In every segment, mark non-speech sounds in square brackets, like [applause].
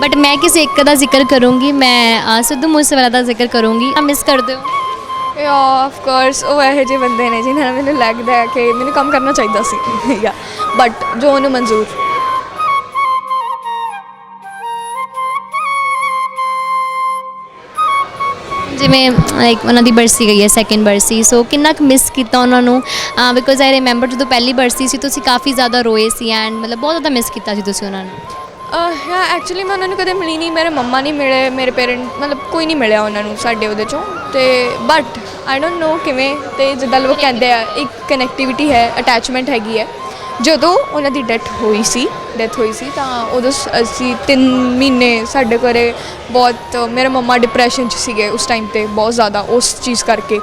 But ਮੈਂ ਕਿਸੇ ਇੱਕ ਦਾ ਜ਼ਿਕਰ ਕਰੂੰਗੀ ਮੈਂ ਸਿੱਧੂ ਮੂਸੇਵਾਲਾ ਦਾ ਜ਼ਿਕਰ ਕਰੂੰਗੀ। ਮਿਸ ਕਰਦੇ ਹੋ ਯਾ ਆਫ ਕੋਰਸ ਉਹ ਇਹੋ ਜਿਹੇ ਬੰਦੇ ਨੇ ਜਿਨ੍ਹਾਂ ਨਾਲ ਮੈਨੂੰ ਲੱਗਦਾ ਹੈ ਕਿ ਮੈਨੂੰ ਕੰਮ ਕਰਨਾ ਚਾਹੀਦਾ ਸੀ। ਯਾ ਬਟ ਜੋ ਉਹਨੂੰ ਮਨਜ਼ੂਰ। ਜਿਵੇਂ ਲਾਈਕ ਉਹਨਾਂ ਦੀ ਬਰਸੀ ਗਈ ਹੈ ਸੈਕਿੰਡ ਬਰਸੀ। ਸੋ ਕਿੰਨਾ ਕੁ ਮਿਸ ਕੀਤਾ ਉਹਨਾਂ ਨੂੰ? ਬਿਕੋਜ਼ ਆਈ ਰਿਮੈਂਬਰ ਜਦੋਂ ਪਹਿਲੀ ਬਰਸੀ ਸੀ ਤੁਸੀਂ ਕਾਫੀ ਜ਼ਿਆਦਾ ਰੋਏ ਸੀ ਐਂਡ ਮਤਲਬ ਬਹੁਤ ਜ਼ਿਆਦਾ ਮਿਸ ਕੀਤਾ ਸੀ ਤੁਸੀਂ ਉਹਨਾਂ ਨੂੰ। ਯਾ ਐਕਚੁਅਲੀ ਮੈਂ ਉਹਨਾਂ ਨੂੰ ਕਦੇ ਮਿਲੀ ਨਹੀਂ, ਮੇਰੇ ਮੰਮਾ ਨਹੀਂ ਮਿਲੇ, ਮੇਰੇ ਪੇਰੈਂਟ ਮਤਲਬ ਕੋਈ ਨਹੀਂ ਮਿਲਿਆ ਉਹਨਾਂ ਨੂੰ ਸਾਡੇ ਉਹਦੇ ਚੋਂ। ਤੇ ਬਟ ਆਈ ਡੋਨਟ ਨੋ ਕਿਵੇਂ ਤੇ ਜਿੱਦਾਂ ਲੋਕ ਕਹਿੰਦੇ ਆ, ਇੱਕ ਕਨੈਕਟੀਵਿਟੀ ਹੈ ਅਟੈਚਮੈਂਟ ਹੈਗੀ ਹੈ। ਜਦੋਂ ਉਹਨਾਂ ਦੀ ਡੈਥ ਹੋਈ ਸੀ ਡੈਥ ਹੋਈ ਸੀ, ਤਾਂ ਉਦੋਂ ਸ- ਅਸੀਂ 3 ਮਹੀਨੇ ਸਾਡੇ ਘਰੇ ਬਹੁਤ, ਮੇਰੇ ਮੰਮਾ ਡਿਪਰੈਸ਼ਨ 'ਚ ਸੀਗੇ ਉਸ ਟਾਈਮ ਤੇ ਬਹੁਤ ਜ਼ਿਆਦਾ ਉਸ ਚੀਜ਼ ਕਰਕੇ।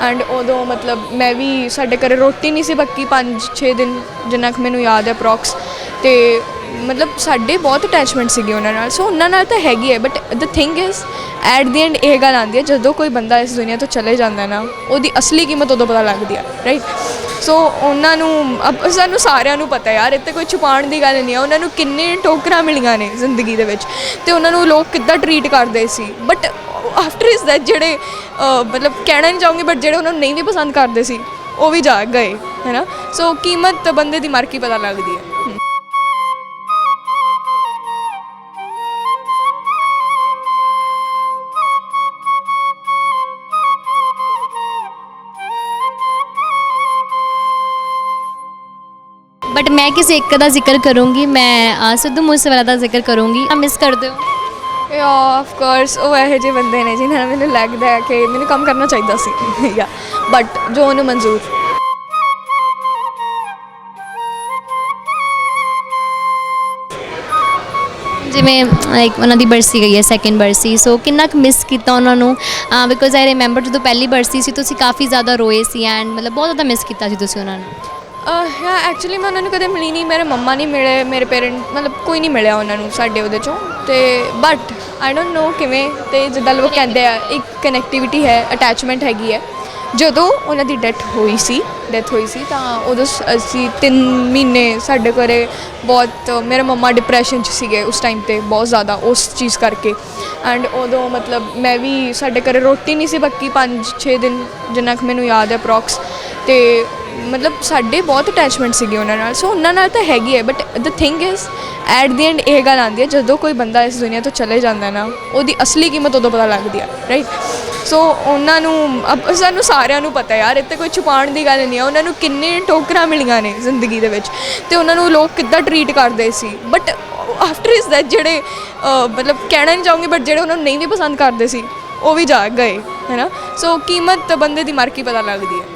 ਐਂਡ ਉਦੋਂ ਮਤਲਬ ਮੈਂ ਵੀ ਸਾਡੇ ਘਰੇ ਰੋਟੀ ਨਹੀਂ ਸੀ ਪੱਕੀ 5-6 ਦਿਨ ਜਿੰਨਾ ਕੁ ਮੈਨੂੰ ਯਾਦ ਹੈ ਅਪਰੋਕਸ ਤੇ ਮਤਲਬ ਸਾਡੇ ਬਹੁਤ ਅਟੈਚਮੈਂਟ ਸੀਗੀ ਉਹਨਾਂ ਨਾਲ ਸੋ ਉਹਨਾਂ ਨਾਲ ਤਾਂ ਹੈਗੀ ਹੈ but the thing is at the end ਇਹ ਗੱਲ ਆਉਂਦੀ ਹੈ, ਜਦੋਂ ਕੋਈ ਬੰਦਾ ਇਸ ਦੁਨੀਆ ਤੋਂ ਚਲੇ ਜਾਂਦਾ ਨਾ, ਉਹਦੀ ਅਸਲੀ ਕੀਮਤ ਉਦੋਂ ਪਤਾ ਲੱਗਦੀ ਹੈ ਰਾਈਟ ਸੋ ਉਹਨਾਂ ਨੂੰ, ਅਬ- ਸਾਨੂੰ ਸਾਰਿਆਂ ਨੂੰ ਪਤਾ ਯਾਰ ਇੱਥੇ ਕੋਈ ਛੁਪਾਉਣ ਦੀ ਗੱਲ ਨਹੀਂ ਆ ਉਹਨਾਂ ਨੂੰ ਕਿੰਨੇ ਟੋਕਰਾਂ ਮਿਲੀਆਂ ਨੇ ਜ਼ਿੰਦਗੀ ਦੇ ਵਿੱਚ, ਤੇ ਉਹਨਾਂ ਨੂੰ ਲੋਕ ਕਿੱਦਾਂ ਟਰੀਟ ਕਰਦੇ ਸੀ ਬਟ ਆਫਟਰ ਇਸ ਦੈਟ ਜਿਹੜੇ ਮਤਲਬ ਕਹਿਣਾ ਨਹੀਂ ਚਾਹੂੰਗੀ ਬਟ ਜਿਹੜੇ ਉਹਨਾਂ ਨੂੰ ਨਹੀਂ ਵੀ ਪਸੰਦ ਕਰਦੇ ਸੀ, ਉਹ ਵੀ ਜਾ ਗਏ ਹੈਨਾ ਸੋ ਕੀਮਤ ਬੰਦੇ ਦੀ ਮਰ ਕੇ ਪਤਾ ਲੱਗਦੀ ਹੈ। ਬਟ ਮੈਂ ਕਿਸੇ ਇੱਕ ਦਾ ਜ਼ਿਕਰ ਕਰੂੰਗੀ ਮੈਂ ਅ, ਸਿੱਧੂ ਮੂਸੇਵਾਲਾ ਦਾ ਜ਼ਿਕਰ ਕਰੂੰਗੀ। ਮਿਸ ਕਰਦੇ ਹੋ ਯਾ ਆਫ ਕੋਰਸ ਉਹ ਇਹੋ ਜਿਹੇ ਬੰਦੇ ਨੇ ਜਿਨ੍ਹਾਂ ਨਾਲ ਮੈਨੂੰ ਲੱਗਦਾ ਹੈ ਕਿ ਮੈਨੂੰ ਕੰਮ ਕਰਨਾ ਚਾਹੀਦਾ ਸੀ। [laughs] ਯਾ ਬਟ ਜੋ ਉਹਨੂੰ ਮਨਜ਼ੂਰ। ਜਿਵੇਂ ਲਾਈਕ ਉਹਨਾਂ ਦੀ ਬਰਸੀ ਗਈ ਹੈ ਸੈਕਿੰਡ ਬਰਸੀ। ਸੋ ਕਿੰਨਾ ਕੁ ਮਿਸ ਕੀਤਾ ਉਹਨਾਂ ਨੂੰ? ਬਿਕੋਜ਼ ਆਈ ਰਿਮੈਂਬਰ ਜਦੋਂ ਪਹਿਲੀ ਬਰਸੀ ਸੀ ਤੁਸੀਂ ਕਾਫੀ ਜ਼ਿਆਦਾ ਰੋਏ ਸੀ ਐਂਡ ਮਤਲਬ ਬਹੁਤ ਜ਼ਿਆਦਾ ਮਿਸ ਕੀਤਾ ਸੀ ਤੁਸੀਂ ਉਹਨਾਂ ਨੂੰ। ਯਾ ਐਕਚੁਅਲੀ ਮੈਂ ਉਹਨਾਂ ਨੂੰ ਕਦੇ ਮਿਲੀ ਨਹੀਂ, ਮੇਰੇ ਮੰਮਾ ਨਹੀਂ ਮਿਲੇ, ਮੇਰੇ ਪੇਰੈਂਟ ਮਤਲਬ ਕੋਈ ਨਹੀਂ ਮਿਲਿਆ ਉਹਨਾਂ ਨੂੰ ਸਾਡੇ ਉਹਦੇ ਚੋਂ। ਤੇ ਬਟ ਆਈ ਡੋਨਟ ਨੋ ਕਿਵੇਂ ਤੇ ਜਿੱਦਾਂ ਲੋਕ ਕਹਿੰਦੇ ਆ, ਇੱਕ ਕਨੈਕਟੀਵਿਟੀ ਹੈ ਅਟੈਚਮੈਂਟ ਹੈਗੀ ਹੈ। ਜਦੋਂ ਉਹਨਾਂ ਦੀ ਡੈਥ ਹੋਈ ਸੀ ਡੈਥ ਹੋਈ ਸੀ, ਤਾਂ ਉਦੋਂ ਸ- ਅਸੀਂ 3 ਮਹੀਨੇ ਸਾਡੇ ਘਰੇ ਬਹੁਤ, ਮੇਰੇ ਮੰਮਾ ਡਿਪਰੈਸ਼ਨ 'ਚ ਸੀਗੇ ਉਸ ਟਾਈਮ ਤੇ, ਬਹੁਤ ਜ਼ਿਆਦਾ ਉਸ ਚੀਜ਼ ਕਰਕੇ। ਐਂਡ ਉਦੋਂ ਮਤਲਬ ਮੈਂ ਵੀ ਸਾਡੇ ਘਰੇ ਰੋਟੀ ਨਹੀਂ ਸੀ ਪੱਕੀ 5-6 ਦਿਨ, ਜਿੰਨਾ ਕੁ ਮੈਨੂੰ ਯਾਦ ਹੈ ਅਪਰੋਕਸ ਤੇ ਮਤਲਬ ਸਾਡੇ ਬਹੁਤ ਅਟੈਚਮੈਂਟ ਸੀਗੀ ਉਹਨਾਂ ਨਾਲ ਸੋ ਉਹਨਾਂ ਨਾਲ ਤਾਂ ਹੈਗੀ ਹੈ but the thing is at the end ਇਹ ਗੱਲ ਆਉਂਦੀ ਹੈ, ਜਦੋਂ ਕੋਈ ਬੰਦਾ ਇਸ ਦੁਨੀਆ ਤੋਂ ਚਲੇ ਜਾਂਦਾ ਨਾ, ਉਹਦੀ ਅਸਲੀ ਕੀਮਤ ਉਦੋਂ ਪਤਾ ਲੱਗਦੀ ਆ ਰਾਈਟ ਸੋ ਉਹਨਾਂ ਨੂੰ, ਅਬ- ਸਾਨੂੰ ਸਾਰਿਆਂ ਨੂੰ ਪਤਾ ਯਾਰ, ਇੱਥੇ ਕੋਈ ਛੁਪਾਉਣ ਦੀ ਗੱਲ ਨਹੀਂ ਆ ਉਹਨਾਂ ਨੂੰ ਕਿੰਨੇ ਟੋਕਰਾਂ ਮਿਲੀਆਂ ਨੇ ਜ਼ਿੰਦਗੀ ਦੇ ਵਿੱਚ, ਤੇ ਉਹਨਾਂ ਨੂੰ ਲੋਕ ਕਿੱਦਾਂ ਟਰੀਟ ਕਰਦੇ ਸੀ ਬਟ ਆਫਟਰ ਇਸ ਦੈਟ ਜਿਹੜੇ ਮਤਲਬ ਕਹਿਣਾ ਨਹੀਂ ਚਾਹੂੰਗੀ ਬਟ ਜਿਹੜੇ ਉਹਨਾਂ ਨੂੰ ਨਹੀਂ ਵੀ ਪਸੰਦ ਕਰਦੇ ਸੀ, ਉਹ ਵੀ ਜਾ ਗਏ ਹੈਨਾ ਸੋ ਕੀਮਤ ਬੰਦੇ ਦੀ ਮਰ ਕੇ ਪਤਾ ਲੱਗਦੀ ਹੈ।